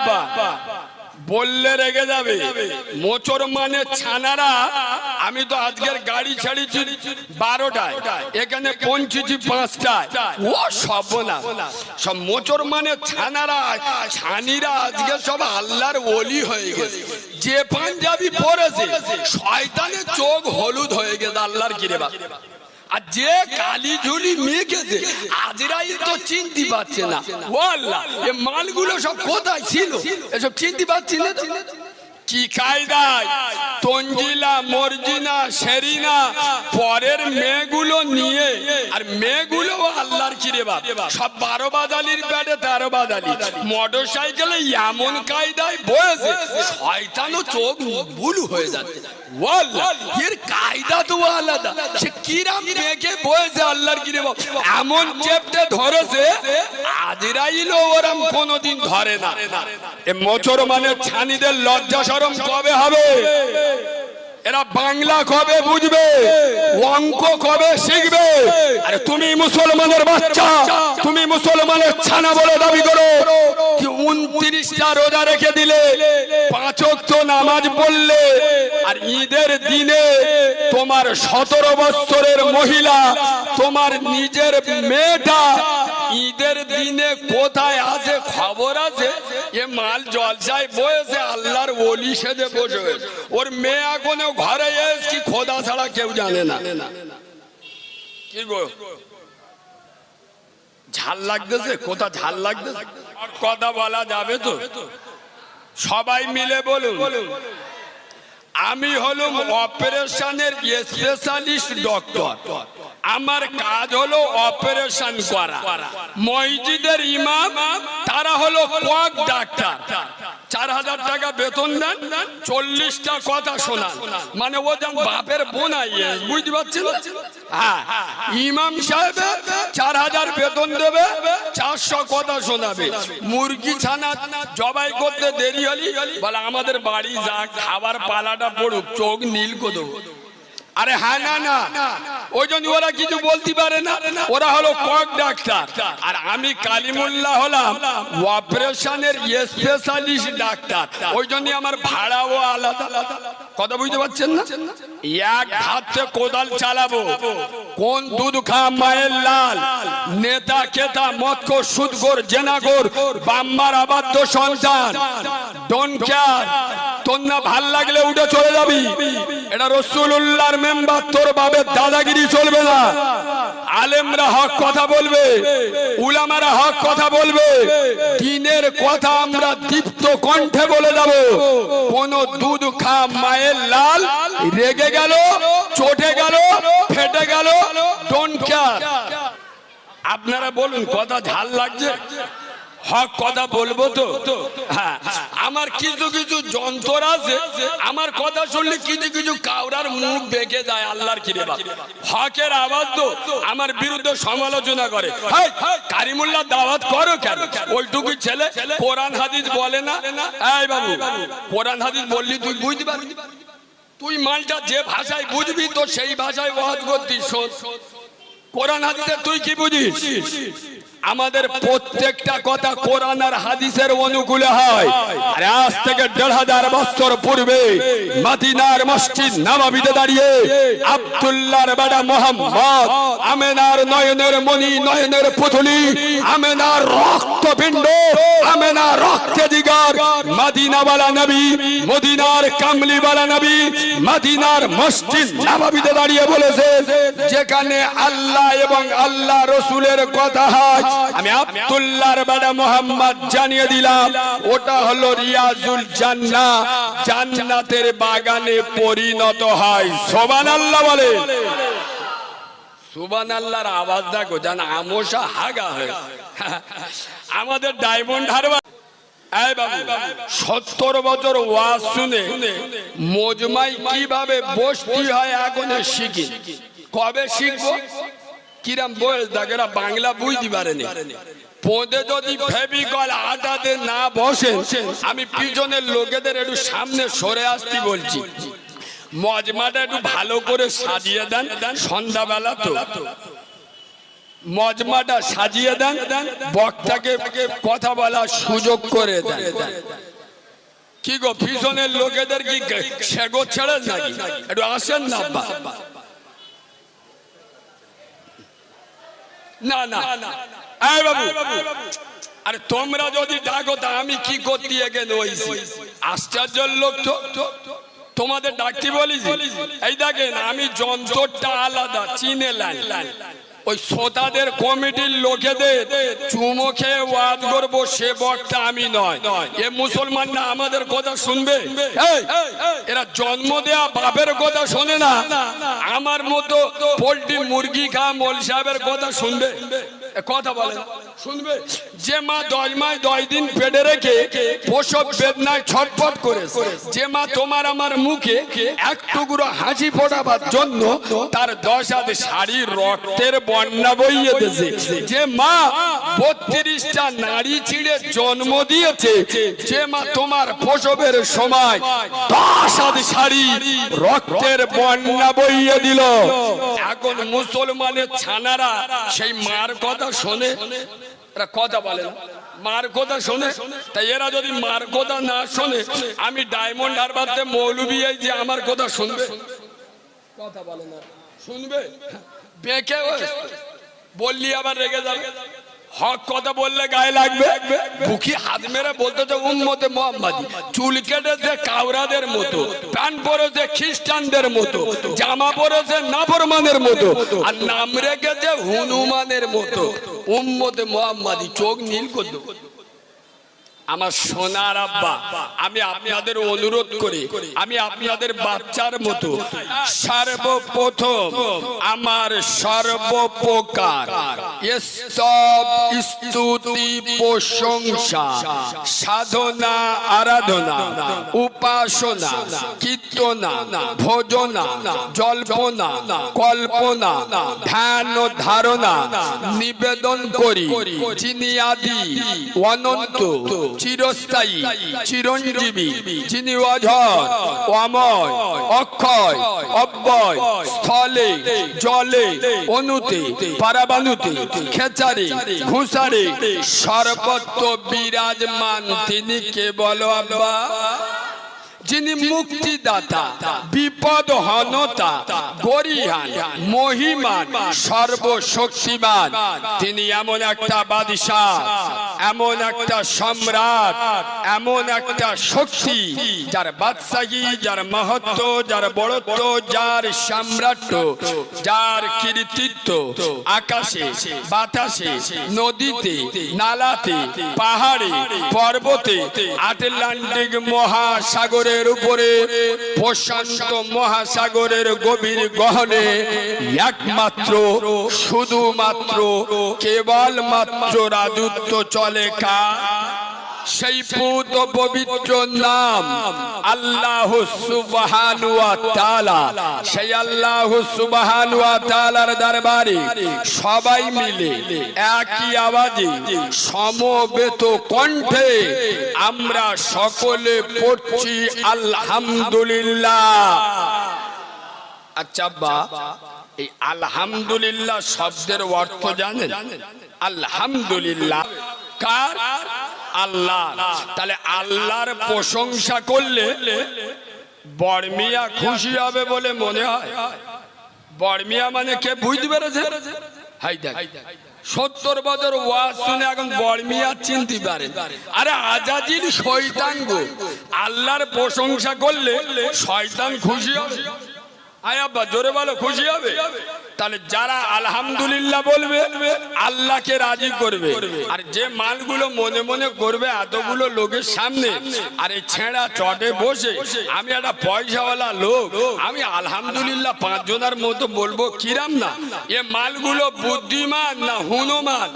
আব্বা, বললে রেগে যাবে। মোচর মানে ছানারা, আমি তো আজকের গাড়ি ছাড়িছি বারোটায়, এখানে পৌঁছেছি পাঁচটায়। ও সব না সব মোচর মানে ছানারা, ছানিরা আজকে সব আল্লাহর ওলি হয়ে গেছে। যে পাঞ্জাবি পরেছে, শয়তানের চোখ হলুদ হয়ে গেছে, আল্লাহর কিরে বা আর যে কালি ঝুলি মেঘেছে। আজরাই তো চিনতে পারছে না। ও আল্লাহ এ মালগুলো সব কোথায় ছিল? এসব চিনতে পারছি না কি কায়দায়? তঞ্জিলা মর্জিনা সেরিনা পরের মেয়েগুলো নিয়ে সব বারো তেরো মোটর সাইকেলে এমন কায়দায় বয়েছে শয়তানও চোখ বুলু হয়ে যাচ্ছে। এর কায়দা তো আলাদা। সে কিরাম মেঘে বয়েছে আল্লাহর কিরে বাপ। এমন চেপটে ধরেছে, আজরাইলও ওরম কোনোদিন ধরে না। এ মোচর মানে ছানিদের লজ্জা শরম কবে হবে? এরা বাংলা কবে বুঝবে? অঙ্ক কবে শিখবে? আরে তুমি মুসলমানের বাচ্চা, তুমি মুসলমানের ছানা বলে দাবি করো। উনত্রিশটা রোজা রেখে দিলে পাঁচ তো নামাজ পড়লে আর ঈদের দিনে তোমার সতেরো বছরের মহিলা, তোমার নিজের মেয়েটা ঈদের দিনে কোথায় আছে খবর আছে? এ মাল জলসায় বয়েছে, আল্লাহর ওলি সেজে বসে ওর মেয়ে এখনও ঘরে এস কি খোদা ছাড়া কেউ জানে না। কি গো? ঝাল লাগতেছে কোথা ঝাল লাগতেছে কথা বলা যাবে তো। সবাই মিলে বলুন, আমি হলুম অপারেশনের স্পেশালিস্ট ডক্টর আমার কাজ হলো অপারেশন করা। মসজিদের ইমাম, তারা হলো কক ডাক্তার। চার হাজার টাকা বেতন দেন, চল্লিশটা কথা শোনান। মানে ও যেমন বাপের বোনাই বুঝতে পারছেন? হ্যাঁ ইমাম সাহেব চার হাজার বেতন দেবে, চারশো কথা শোনাবে। মুরগি ছানা জবাই করতে দেরি হলি, বলে আমাদের বাড়ি যা, খাবার পালাটা পড়ুক, চোখ নীল করে আরে হ্যাঁ না না। ওই জন্য ওরা কিছু বলতে পারে না। ওরা হলো কক ডাক্তার। আর আমি কালিমুল্লাহ হলাম অপারেশনের স্পেশালিস্ট ডাক্তার। ওই জন্য আমার ভাড়াও আলাদা। কথা বুঝতে পারছেন না? এক হাতে কোদাল চালাবো কোন দুধ খা মায়ের লাল? নেতা কেতা মৎকো সুদগোর জেনাগোর বাম্মার আবাদ্য সন্তান। ডোন কেয়ার না ভালো লাগলে উঠে চলে যাবি। এটা রসুল্লাহর মেম্বার, তোর বাবের দাদাগিরি চলবে না। আলেমরা হক কথা বলবে, উলামারা হক কথা বলবে। দিনের কথা আমরা দীপ্ত কণ্ঠে বলে যাব। কোন দুধ খা, মায়ের লাল, রেগে গেল, চটে গেল, ফেটে গেল ডোন্ট আপনারা বলুন, কথা ঝাল লাগছে? হক কথা বলব তো? হ্যাঁ আমার কিছু কিছু যন্ত্র আছে, আমার কথা শুনলে কিছু কিছু কাউরার মুখ বেঁকে যায়, আল্লাহর কিরে হকের আওয়াজ তো আমার বিরুদ্ধে সমালোচনা করে। কারিমুল্লাহ দাওয়াত করো কেন? ওইটুকু ছেলে কোরআন, হাদিস বলে না? এই বাবু, কোরআন, হাদিস বললি তুই বুঝতে পারবি তুই মালটা যে ভাষায় বুঝবি তো সেই ভাষায় ওয়াজ করতি, শোন। কোরআন হাদিসে তুই কি বুঝিস? আমাদের প্রত্যেকটা কথা কোরআন আর হাদিসের অনুকূলে হয়। আর আজ থেকে দেড় হাজার বছর পূর্বে মাদিনার মসজিদ নবাবিতে দাঁড়িয়ে আব্দুল্লাহর বেটা মোহাম্মদ, আমেনার নয়নের মণি, নয়নের পুতুলি, আমেনার রক্তপিণ্ড, আমেনার রক্তে দিগার মাদিনাওয়ালা নবী, মদিনার কামলিওয়ালা নবী, মাদিনার মসজিদ নবাবিতে দাঁড়িয়ে বলেছে যেখানে আল্লাহ এবং আল্লাহ রসুলের কথা আমি মোহাম্মদ জানিয়ে দিলাম। ওটা হলো রিয়াজুল জান্না জান্নাতের বাগানে পরিণত হয়। সোবান আল্লাহ বলে। সুবান আল্লাহর আওয়াজ দেখো হাগা হয়ে আমাদের ডায়মন্ড হারবার। সত্তর বছর ওয়াজ শুনে মজমাই কীভাবে বসতি হয় এখন শিখি। কবে শিখব? কিরাম বয়স দেখেরা বাংলা বুঝতে পারেনি পদে যদি ফেবিকল আটাতে না বসে, আমি পিছনের লোকেদের একটু সামনে সরে আসতে বলছি। মজমাটা একটু ভালো করে সাজিয়ে দেন, সন্ধ্যাবেলা তো। মজমাটা সাজিয়ে দেন, বক্তাকে কথা বলার সুযোগ করে দেন। কি গো, পিছনের লোকেদের কি সেগো ছেড়ে নাকি? একটু আসেন না না না। আয় বাবু। আরে তোমরা যদি ডাকো তা আমি কি করতে হইছি? আশ্চর্য লোক তো। তোমাদের ডাকতে বলিস এই দেখেন আমি যন্ত্রটা আলাদা চিনে লাই। ওই শ্রোতাদের কমিটির লোকেদের চুমো খেয়ে ওয়াজ করব সে বক্তা আমি নয়। এ মুসলমান না আমাদের কথা শুনবে? এরা জন্ম দেয়া বাপের কথা শোনে না। আমার মতো পোল্ট্রি মুরগি খা মোল সাহেবের কথা শুনবে? কথা বলে শুনবে? মা দশ দশ দিন পেটে রেখে প্রসব বেদনায় ছটফট করে তোমার আমার মুখে এক টুকরো হাসি ফোটাবার জন্য তার দশ রক্তের বইয়ে দিয়েছে। যে মা বত্রিশটা নারী ছিঁড়ে জন্ম দিয়েছে, যে মা তোমার প্রসবের সময় দশ হাত শাড়ি রক্তের বন্যা বইয়ে দিল। এখন মুসলমানের ছানারা সেই মার কথা শোনে। এরা কথা বলে না। মার কথা শোনে। তাই এরা যদি মার কথা না শোনে, আমি ডায়মন্ড হারবারতে মৌলবি যে আমার কথা শুনবে। কথা বলে না। শুনবে? বেঁকে বললি আবার রেগে যাবে। হক কথা বললে গায়ে লাগবে। বুকি হাত মেরে বলতে যে, উম্মতে মোহাম্মদী, চুল কেটেছে কাউরাদের মতো প্যান্ট পরেছে খ্রিস্টানদের মতো, জামা পরেছে নাফরমানের মতো, আর নাম রেখেছে হনুমানের মতো। উম্মতে মোহাম্মদী চোখ নীল করতো আমার সোনার আব্বা, আমি আপনাদের অনুরোধ করি, আমি আপনাদের বাচ্চার মতো সর্বপ্রথম আমার সর্বপ্রকার স্তুতি প্রশংসা, সাধনা, আরাধনা, উপাসনা, কীর্তনা, ভোজনা, জল্পনা, কল্পনা, ধ্যান ধারণা, নিবেদন করি, যিনি আদি, অনন্ত চিরস্থায়ী, চিরঞ্জীবী, যিনি অঝর অময় অক্ষয়, অব্যয়, স্থলে, জলে অনুতে পারাবানুতে খেচারে, ঘুষারে, সর্বত্র বিরাজমান তিনি কে বলো আব্বা? যিনি মুক্তিদাতা বিপদ হনতা গরিহান মহিমান সর্বশক্তিমান তিনি এমন একটা বাদিশাহ এমন একটা সম্রাট এমন একটা শক্তি যার বাদশাহী যার মহত্ব যার বড়ত্ব যার সাম্রাজ্য যার কৃতিত্ব আকাশে বাতাসে নদীতে নালাতে পাহাড়ে পর্বতে আটলান্টিক মহাসাগরের উপরে প্রশান্ত মহাসাগরের গভীর গহনে একমাত্র শুধুমাত্র কেবল মাত্র রাজত্ব চলে কা সেই পুত পবিত্র নাম আল্লাহ তাআলা। সেই আল্লাহ তাআলার দরবারে সবাই মিলে একই আওয়াজে সমবেত কণ্ঠে আমরা সকলে পড়ছি আলহামদুলিল্লাহ। আচ্ছা বা এই আলহামদুলিল্লাহ শব্দের অর্থ জানেন? আলহামদুলিল্লাহ। কার? আল্লাহ। তাহলে আল্লাহর প্রশংসা করলে বর্মিয়া খুশি হবে বলে মনে হয়। বর্মিয়া মানে কে বুঝতে পেরেছে? সত্তর বছর ওয়াজ শুনে এখন বর্মিয়া চিনতে পারে। আরে আজাজির শয়তান গো। আল্লাহর প্রশংসা করলে শয়তান খুশি হবে। আয় আব্বা, জোরে বলো, খুশি হবে? তাহলে যারা আলহামদুলিল্লাহ বলবে, আল্লাহকে রাজি করবে। আর যে মালগুলো মনে মনে করবে এতগুলো লোকের সামনে, আর এই ছেঁড়া চটে বসে, আমি একটা পয়সাওয়ালা লোক, আমি আলহামদুলিল্লাহ পাঁচজনের মতো বলব, কিরাম না? এ মালগুলো বুদ্ধিমান না হুনমান?